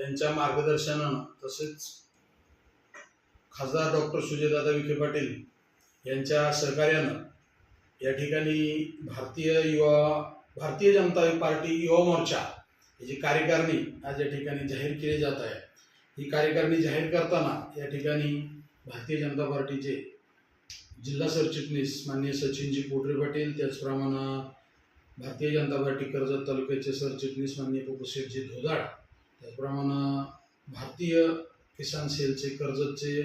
यांच्या मार्गदर्शनानं तसेच खासदार डॉक्टर सुजयदादा विखे पाटील यांच्या सहकार्यानं या ठिकाणी भारतीय युवा भारतीय जनता पार्टी युवा मोर्चा याची कार्यकारिणी आज या ठिकाणी जाहीर केली जात आहे ही कार्यकारिणी जाहीर करताना या ठिकाणी भारतीय जनता पार्टीचे जिल्हा सरचिटणीस माननीय सचिनजी पोटरे पाटील त्याचप्रमाणे भारतीय जनता पार्टी कर्जत तालुक्याचे सरचिटणीस माननीय पपुशेठजी धोदाड त्याचप्रमाणे भारतीय किसान सेलचे कर्जतचे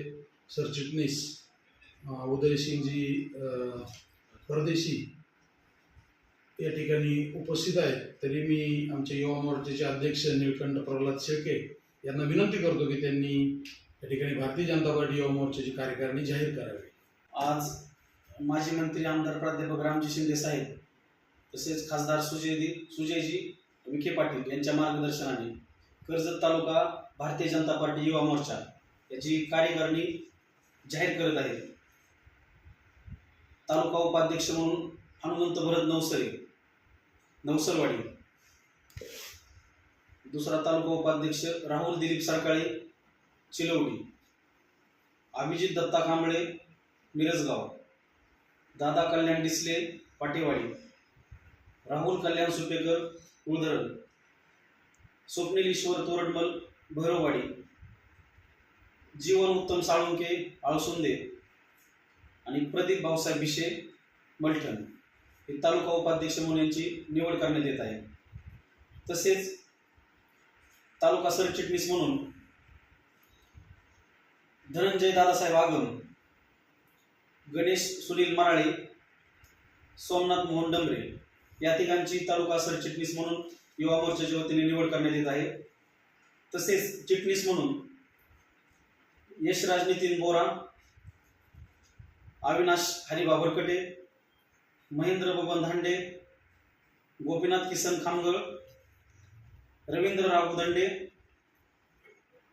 सरचिटणीस उदयसिंगजी परदेशी या ठिकाणी उपस्थित आहेत. तरी मी आमचे युवा मोर्चाचे अध्यक्ष निळकंठ प्रल्हाद शेळके यांना विनंती करतो की त्यांनी या ठिकाणी भारतीय जनता पार्टी युवा मोर्चाची कार्यकारिणी जाहीर करावी. आज माजी मंत्री आमदार प्राध्यापक रामजी शिंदे साहेब तसेच खासदार सुजय सुजयजी विखे पाटील यांच्या मार्गदर्शनाने कर्जत तालुका भारतीय जनता पार्टी युवा मोर्चा याची कार्यकारिणी जाहीर करत आहे. तालुका उपाध्यक्ष म्हणून हनुमंत भरत नवसरे नवसरवाडी. दुसरा तालुका उपाध्यक्ष राहुल दिलीप सरकाळे चिलवडी. अभिजित दत्ता कांबळे मिरजगाव. दादा कल्याण डिसले पाटेवाडी. राहुल कल्याण सुपेकर उळधरण स्वप्नील ईश्वर तोरडमल भैरववाडी. जीवन उत्तम साळुंके आळसुंदे आणि प्रदीप भाऊसाहेब भिशे मलठण. हे तालुका उपाध्यक्ष म्हणून यांची निवड करण्यात येत आहे. तसेच तालुका सरचिटणीस म्हणून धनंजय दादासाहेब आगम गणेश सुनील मराळे सोमनाथ मोहन डंबरे या तिघांची तालुका सरचिटणीस म्हणून युवा मोर्चाच्या वतीने निवड करण्यात येत आहे. तसेच चिटणीस म्हणून यशराज नितीन बोरा अविनाश हरिबा बरकटे महेंद्र बबन धांडे गोपीनाथ किसन खामगळ रवींद्र राव दंडे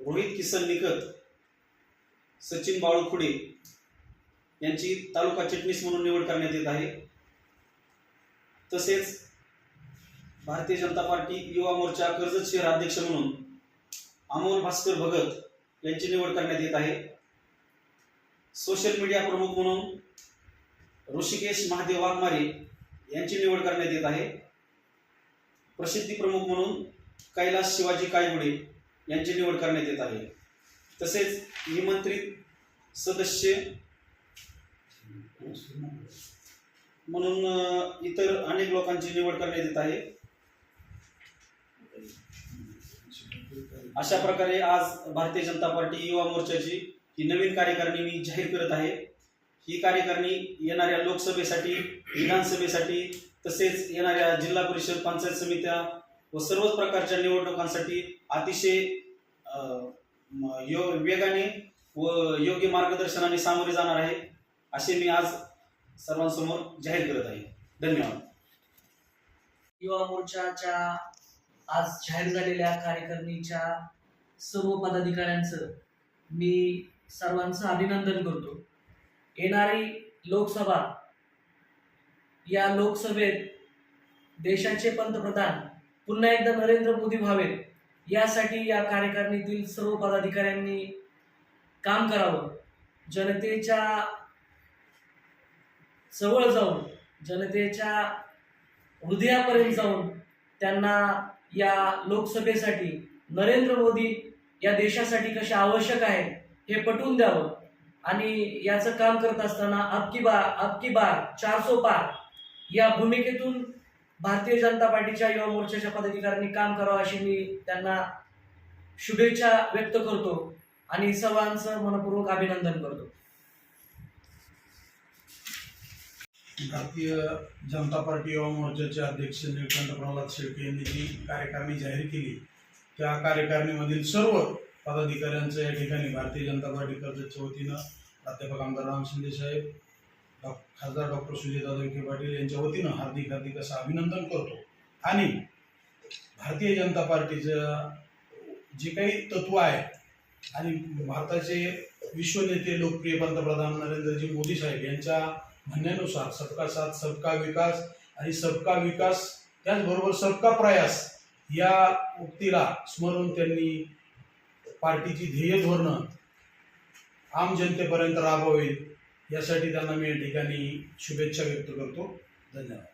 रोहित किसन निकत सचिन बाळू खुडे यांची तालुका चिटणीस म्हणून निवड करण्यात येत आहे. तसेच भारतीय जनता पार्टी युवा मोर्चा कर्जत शहर अध्यक्ष म्हणून अमोल भास्कर भगत यांची निवड करण्यात येत आहे. सोशल मीडिया प्रमुख म्हणून ऋषिकेश महादेव वाघमारे यांची निवड करण्यात येत आहे. प्रसिद्धी प्रमुख म्हणून कैलास शिवाजी कायगुडे यांची निवड करण्यात येत आहे. तसेच निमंत्रित सदस्य म्हणून इतर अनेक लोकांची निवड करण्यात येत आहे. अशा प्रकारे आज भारतीय जनता पार्टी युवा मोर्चाची ही नवीन कार्यकारिणी मी जाहीर करत आहे. ही कार्यकारिणी येणाऱ्या लोकसभेसाठी विधानसभेसाठी तसेच येणाऱ्या जिल्हा परिषद पंचायत समित्या व सर्वच प्रकारच्या निवडणुकांसाठी अतिशय यो वेगाने व योग्य मार्गदर्शनाने सामोरे जाणार आहे असे मी आज सर्वांसमोर जाहीर करत आहे. धन्यवाद. युवा मोर्चाच्या आज जाहीर झालेल्या कार्यकारिणीच्या सर्व पदाधिकाऱ्यांचं मी सर्वांचं अभिनंदन करतो. येणारी लोकसभा या लोकसभेत देशाचे पंतप्रधान पुन्हा एकदा नरेंद्र मोदी व्हावेत यासाठी या कार्यकारिणीतील सर्व पदाधिकाऱ्यांनी काम करावं. जनतेच्या जवळ जाऊन जनतेच्या हृदयापर्यंत जाऊन त्यांना या लोकसभेसाठी नरेंद्र मोदी या देशासाठी कसे आवश्यक आहेत हे पटवून द्यावं. आणि याचं काम करत असताना अबकी बार अबकी बार चार सो पार या भूमिकेतून भारतीय जनता पार्टीच्या युवा मोर्चाच्या पदाधिकाऱ्यांनी काम करावं अशी मी त्यांना शुभेच्छा व्यक्त करतो आणि सर्वांचं मनपूर्वक अभिनंदन करतो. भारतीय जनता पार्टी युवा मोर्चाचे अध्यक्ष निळकंठ प्रल्हाद शेळके यांनी जी कार्यकारिणी जाहीर केली त्या कार्यकारिणीमधील सर्व पदाधिकाऱ्यांचं या ठिकाणी भारतीय जनता पार्टी कर्जतच्या वतीनं प्राध्यापक आमदार राम शिंदे साहेब डॉ खासदार डॉक्टर सुजयदादा विखे पाटील यांच्या वतीनं हार्दिक हार्दिक असं अभिनंदन करतो. आणि भारतीय जनता पार्टीचं जे काही तत्व आहे आणि भारताचे विश्वनेते लोकप्रिय पंतप्रधान नरेंद्रजी मोदी साहेब यांच्या म्हणण्यानुसार सबका साथ सबका विकास आणि सबका विकास त्याचबरोबर सबका प्रयास या उक्तीला स्मरून त्यांनी पार्टीची ध्येय धोरणं आम जनतेपर्यंत राबवेल यासाठी त्यांना मी या ठिकाणी शुभेच्छा व्यक्त करतो. धन्यवाद.